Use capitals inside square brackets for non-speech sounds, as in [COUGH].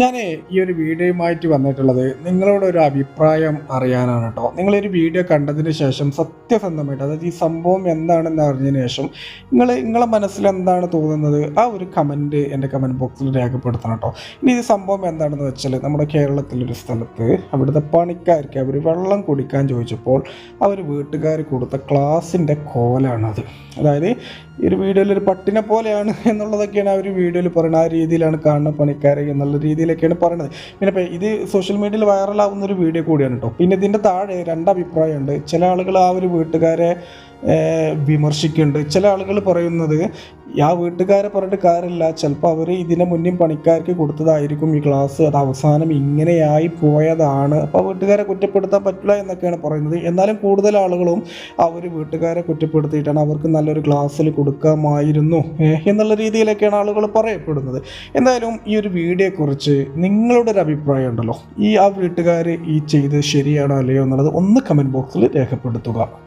ഞാൻ ഈ ഒരു വീഡിയോയുമായിട്ട് വന്നിട്ടുള്ളത് നിങ്ങളോട് ഒരു അഭിപ്രായം അറിയാനാണ് കേട്ടോ. നിങ്ങളൊരു വീഡിയോ കണ്ടതിന് ശേഷം സത്യസന്ധമായിട്ട് അതായത് ഈ സംഭവം എന്താണെന്ന് അറിഞ്ഞതിന് ശേഷം നിങ്ങൾ നിങ്ങളെ മനസ്സിൽ എന്താണ് തോന്നുന്നത്? ആ ഒരു കമന്റ് എന്റെ കമന്റ് ബോക്സിൽ രേഖപ്പെടുത്തണം കേട്ടോ. ഇനി ഈ സംഭവം എന്താണെന്ന് വെച്ചാൽ നമ്മുടെ കേരളത്തിലൊരു സ്ഥലത്ത് അവിടുത്തെ പണിക്കാർക്ക് അവർ വെള്ളം കുടിക്കാൻ ചോദിച്ചപ്പോൾ അവർ വീട്ടുകാർ കൊടുത്ത ക്ലാസിന്റെ കോലാണത്. അതായത് ഈ ഒരു വീഡിയോയിൽ ഒരു പട്ടിനെ പോലെയാണ് [LAUGHS] എന്നുള്ളതൊക്കെയാണ് ആ ഒരു വീഡിയോയിൽ പറയുന്നത്. ആ രീതിയിലാണ് കാണുന്ന പണിക്കാരെ എന്നുള്ള രീതിയിലൊക്കെയാണ് പറയുന്നത്. പിന്നെ ഇപ്പം ഇത് സോഷ്യൽ മീഡിയയിൽ വൈറലാവുന്ന ഒരു വീഡിയോ കൂടിയാണ് കേട്ടോ പിന്നെ ഇതിന്റെ താഴെ രണ്ട് അഭിപ്രായമുണ്ട്. ചില ആളുകൾ ആ ഒരു വീട്ടുകാരെ വിമർശിക്കുന്നുണ്ട്. ചില ആളുകൾ പറയുന്നത് ആ വീട്ടുകാരെ പറഞ്ഞിട്ട് കാര്യമില്ല. ചിലപ്പോൾ അവർ ഇതിനെ മുന്നിൽ പണിക്കാർക്ക് കൊടുത്തതായിരിക്കും ഈ ക്ലാസ്. അത് അവസാനം ഇങ്ങനെയായി പോയതാണ്. അപ്പോൾ വീട്ടുകാരെ കുറ്റപ്പെടുത്താൻ പറ്റില്ല എന്നൊക്കെയാണ് പറയുന്നത്. എന്നാലും കൂടുതൽ ആളുകളും അവർ വീട്ടുകാരെ കുറ്റപ്പെടുത്തിയിട്ടാണ് അവർക്ക് നല്ലൊരു ക്ലാസ്സിൽ കൊടുക്കാമായിരുന്നു. എന്നുള്ള രീതിയിലൊക്കെയാണ് ആളുകൾ പറയപ്പെടുന്നത്. എന്തായാലും ഈ ഒരു വീഡിയോയെക്കുറിച്ച് നിങ്ങളുടെ ഒരു അഭിപ്രായം ഉണ്ടല്ലോ. ഈ ആ വീട്ടുകാർ ഈ ചെയ്ത് ശരിയാണോ അല്ലയോ എന്നുള്ളത് ഒന്ന് കമന്റ് ബോക്സിൽ രേഖപ്പെടുത്തുക.